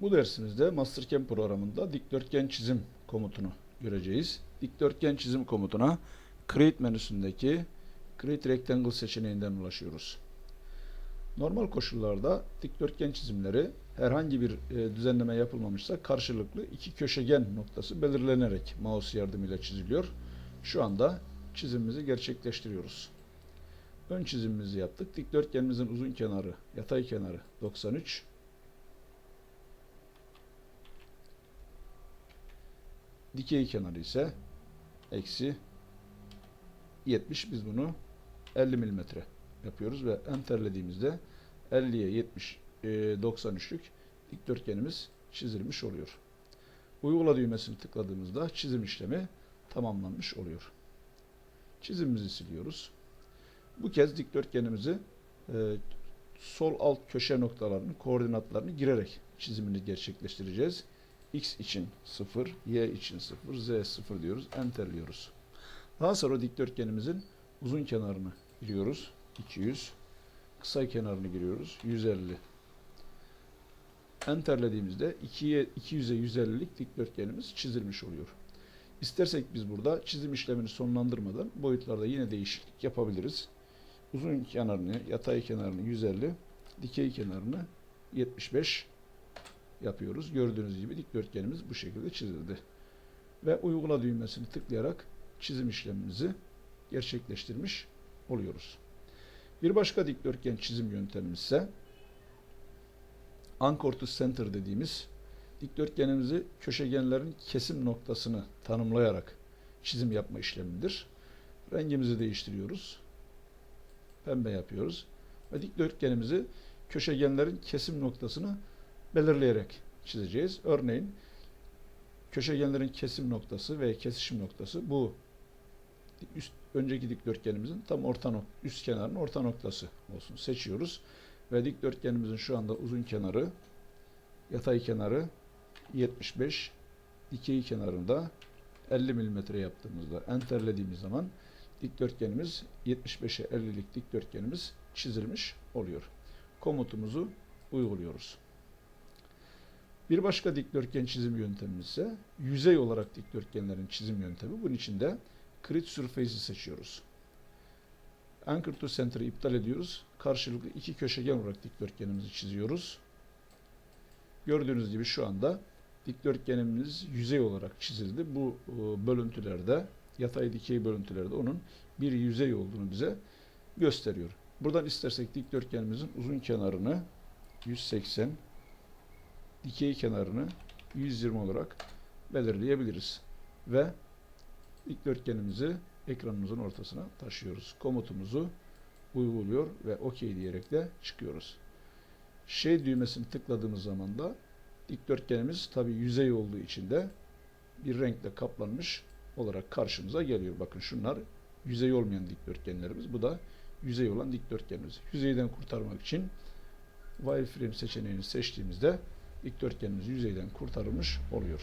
Bu dersimizde Mastercam programında dikdörtgen çizim komutunu göreceğiz. Dikdörtgen çizim komutuna Create menüsündeki Create Rectangle seçeneğinden ulaşıyoruz. Normal koşullarda dikdörtgen çizimleri herhangi bir e, düzenleme yapılmamışsa karşılıklı iki köşegen noktası belirlenerek mouse yardımıyla çiziliyor. Şu anda çizimimizi gerçekleştiriyoruz. Ön çizimimizi yaptık. Dikdörtgenimizin uzun kenarı, yatay kenarı 93. Dikey kenarı ise eksi 70. Biz bunu 50 milimetre yapıyoruz ve enterlediğimizde 50'ye 70 e, 93'lük dikdörtgenimiz çizilmiş oluyor. Uygula düğmesini tıkladığımızda çizim işlemi tamamlanmış oluyor. Çizimimizi siliyoruz. Bu kez dikdörtgenimizi e, sol alt köşe noktalarının koordinatlarını girerek çizimini gerçekleştireceğiz. X için 0, Y için 0, Z 0 diyoruz. Enterliyoruz. Daha sonra dikdörtgenimizin uzun kenarını giriyoruz. 200. Kısa kenarını giriyoruz. 150. Enterlediğimizde 2'ye 200'e 150'lik dikdörtgenimiz çizilmiş oluyor. İstersek biz burada çizim işlemini sonlandırmadan boyutlarda yine değişiklik yapabiliriz. Uzun kenarını, yatay kenarını 150, dikey kenarını 75 yapıyoruz. Gördüğünüz gibi dikdörtgenimiz bu şekilde çizildi. Ve uygula düğmesini tıklayarak çizim işlemimizi gerçekleştirmiş oluyoruz. Bir başka dikdörtgen çizim yöntemimiz ise Anchor to Center dediğimiz dikdörtgenimizi köşegenlerin kesim noktasını tanımlayarak çizim yapma işlemidir. Rengimizi değiştiriyoruz. Pembe yapıyoruz. Ve dikdörtgenimizi köşegenlerin kesim noktasını belirleyerek çizeceğiz. Örneğin köşegenlerin kesim noktası ve kesişim noktası bu üst, önceki dikdörtgenimizin tam orta nok üst kenarının orta noktası olsun. Seçiyoruz ve dikdörtgenimizin şu anda uzun kenarı yatay kenarı 75 dikey kenarında 50 mm yaptığımızda enterlediğimiz zaman dikdörtgenimiz 75'e 50'lik dikdörtgenimiz çizilmiş oluyor. Komutumuzu uyguluyoruz. Bir başka dikdörtgen çizim yöntemimiz ise yüzey olarak dikdörtgenlerin çizim yöntemi. Bunun için de Create Surface'i seçiyoruz. Anchor to Center'ı iptal ediyoruz. Karşılıklı iki köşegen olarak dikdörtgenimizi çiziyoruz. Gördüğünüz gibi şu anda dikdörtgenimiz yüzey olarak çizildi. Bu e, bölüntülerde, yatay dikey bölüntülerde onun bir yüzey olduğunu bize gösteriyor. Buradan istersek dikdörtgenimizin uzun kenarını 180, dikey kenarını 120 olarak belirleyebiliriz. Ve dikdörtgenimizi ekranımızın ortasına taşıyoruz. Komutumuzu uyguluyor ve OK diyerek de çıkıyoruz. Şey düğmesini tıkladığımız zaman da dikdörtgenimiz tabi yüzey olduğu için de bir renkle kaplanmış olarak karşımıza geliyor. Bakın şunlar yüzey olmayan dikdörtgenlerimiz. Bu da yüzey olan dikdörtgenimiz. Yüzeyden kurtarmak için wireframe seçeneğini seçtiğimizde dikdörtgenimiz yüzeyden kurtarılmış oluyor.